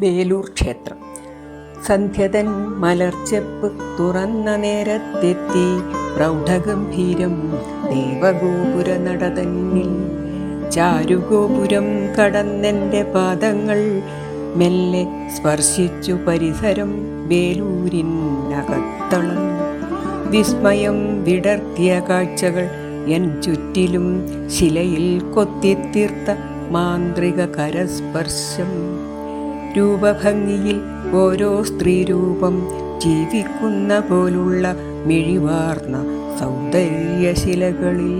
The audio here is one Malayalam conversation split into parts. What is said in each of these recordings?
വേലൂർ ക്ഷേത്രം. സന്ധ്യതൻ മലർച്ചെപ്പ് തുറന്ന നേരത്തെത്തി. പ്രൗഢഗംഭീരം ദേവഗോപുര നടതന്നിൽ. ചാരുഗോപുരം കടന്നെന്റെ പാദങ്ങൾ. മെല്ലെ സ്പർശിച്ചു പരിസരം വേലൂരിനകത്തളം. വിസ്മയം വിടർത്തിയ കാഴ്ചകൾ എൻ ചുറ്റിലും ശിലയിൽ കൊത്തിത്തീർത്ത മാന്ത്രിക കരസ്പർശം. രൂപഭംഗിയിൽ ഓരോ സ്ത്രീരൂപം ജീവിക്കുന്ന പോലുള്ള മിഴിവാർന്ന സൗന്ദര്യശിലകളിൽ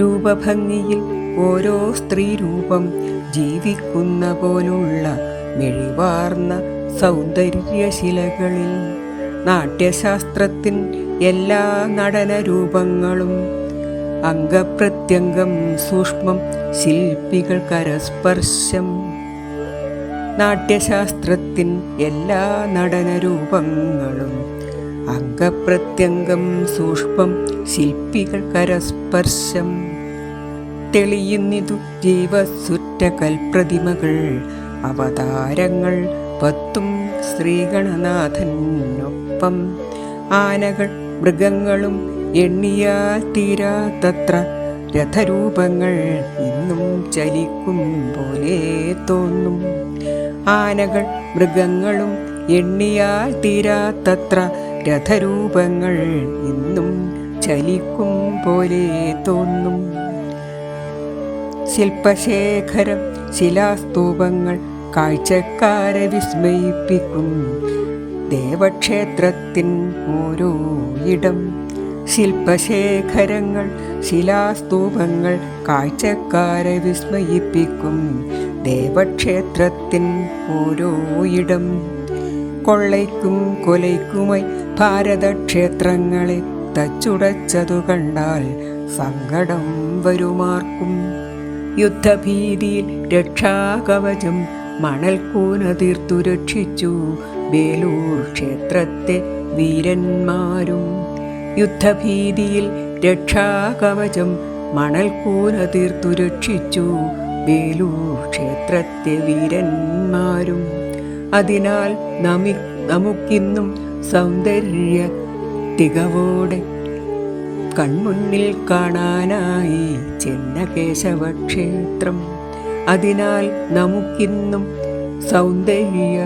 രൂപഭംഗിയിൽ ഓരോ സ്ത്രീരൂപം ജീവിക്കുന്ന പോലുള്ള മിഴിവാർന്ന സൗന്ദര്യശിലകളിൽ നാട്യശാസ്ത്രത്തിൻ എല്ലാ നടനരൂപങ്ങളും അംഗപ്രത്യംഗം സൂക്ഷ്മം ശില്പികൾ കരസ്പർശം നാട്യശാസ്ത്രത്തിൻ എല്ലാ നടനരൂപങ്ങളും അംഗപ്രത്യംഗം സൂക്ഷ്മം ശില്പികൾ കരസ്പർശം തെളിയുന്നിതു ജീവസുറ്റ കൽപ്രതിമകൾ അവതാരങ്ങൾ പത്തും ശ്രീഗണനാഥനൊപ്പം ആനകൾ മൃഗങ്ങളും എണ്ണിയാൽ തീരാത്തത്ര രഥരൂപങ്ങൾ ഇന്നും ചലിക്കും പോലെ തോന്നും. ആനകൾ മൃഗങ്ങളും എണ്ണിയാൽ തീരാത്തത്ര രഥരൂപങ്ങൾ ഇന്നും ചലിക്കും പോലെ തോന്നും. ശില്പശേഖരം ശിലാസ്തൂപങ്ങൾ കാഴ്ചക്കാരെ വിസ്മയിപ്പിക്കും. ദേവക്ഷേത്രത്തിൻ ഓരോ ഇടം ശില്പശേഖരങ്ങൾ ശിലാസ്തൂപങ്ങൾ കാഴ്ചക്കാരെ വിസ്മയിപ്പിക്കും. ദേവക്ഷേത്രത്തിൻ ഓരോ ഇടം കൊള്ളയ്ക്കും കൊലയ്ക്കുമായി ഭാരതക്ഷേത്രങ്ങളെ തച്ചുടച്ചതു കണ്ടാൽ സങ്കടം വരുമാർക്കും. യുദ്ധഭീതിയിൽ രക്ഷാകവചം മണൽക്കൂന തീർത്തു രക്ഷിച്ചു വേലൂർ ക്ഷേത്രത്തെ വീരന്മാരും. യുദ്ധഭീതിയിൽ രക്ഷാകവചം മണൽക്കൂന തീർത്തു രക്ഷിച്ചു വേലൂർ ക്ഷേത്രത്തെ വീരന്മാരും. അതിനാൽ നമി നമുക്കിന്നും സൗന്ദര്യ തികവോടെ കൺമുന്നിൽ കാണാനായി ചെന്നകേശവ ക്ഷേത്രം അതിനാൽ നമുക്കിന്നും സൗന്ദര്യ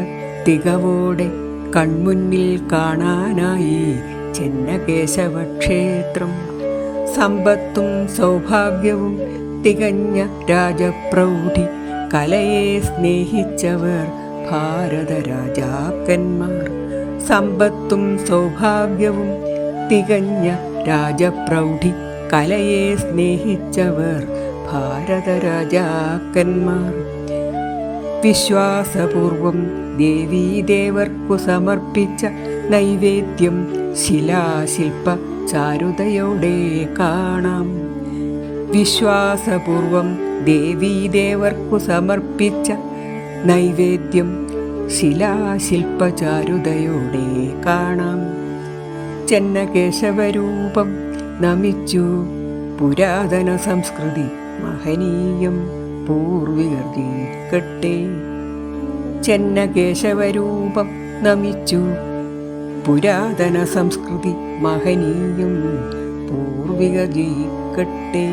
തികവോടെ കൺമുന്നിൽ കാണാനായി ചെന്നകേശവ ക്ഷേത്രം സമ്പത്തും സൗഭാഗ്യവും തികഞ്ഞ രാജപ്രൗഢി. കലയെ സ്നേഹിച്ചവർ ഭാരത രാജാക്കന്മാർ. സമ്പത്തും സൗഭാഗ്യവും തികഞ്ഞ രാജപ്രൗഢി. കലയെ സ്നേഹിച്ചവർ ഭാരത രാജാക്കന്മാർ. വിശ്വാസപൂർവം ദേവീദേവർക്കു സമർപ്പിച്ച നൈവേദ്യം ശിലാശില്പ ചാരുതയോടെ കാണാം. വിശ്വാസപൂർവം ദേവീദേവർക്കു സമർപ്പിച്ച നൈവേദ്യം ശിലാശില്പചാരുതയോടെ കാണാം. ചെന്നകേശവരൂപം നമിച്ചു. പുരാതന സംസ്കൃതി മഹനീയം പൂർവികർ ചെന്നകേശവരൂപം നമിച്ചു. പുരാതന സംസ്കൃതി മഹനീയം പൂർവിക ജയിക്കട്ടെ